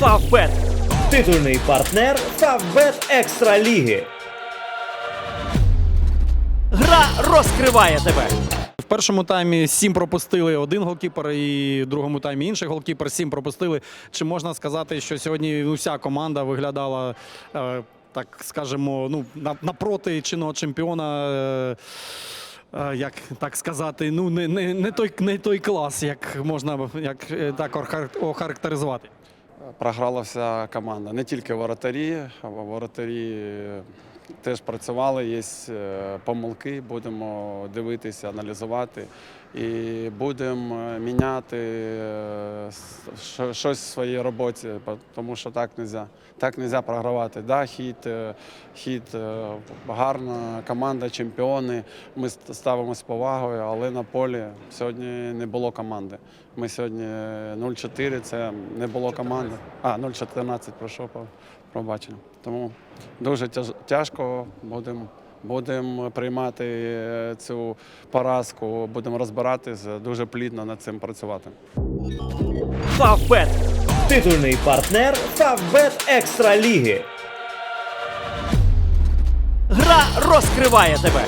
Фавбет. Титульний партнер Фавбет Екстра Ліги. Гра розкриває тебе. В першому таймі сім пропустили один голкіпер, і в другому таймі інший голкіпер сім пропустили. Чи можна сказати, що сьогодні вся команда виглядала, е, так скажемо, ну, напроти чинного чемпіона? Е, е, як так сказати, ну не, не, не, той, не той клас, як можна як, е, так охарактеризувати. Програла вся команда. Не тільки воротарі, а воротарі теж працювали, є е, помилки, будемо дивитися, аналізувати. І будемо е, міняти е, щось в своїй роботі, тому що так не можна. Так не можна програвати. Да, хід, хід гарна команда, чемпіони. Ми ст- ставимо з повагою, але на полі сьогодні не було команди. Ми сьогодні 0-4, це не було команди. А, 0-14, прошу пробачення. Тому дуже тяж- тяжко будемо. Будемо приймати е, цю поразку, будемо розбиратися, дуже плідно над цим працювати. Фавбет. Титульний партнер Фавбет Екстра Ліги. Гра розкриває тебе.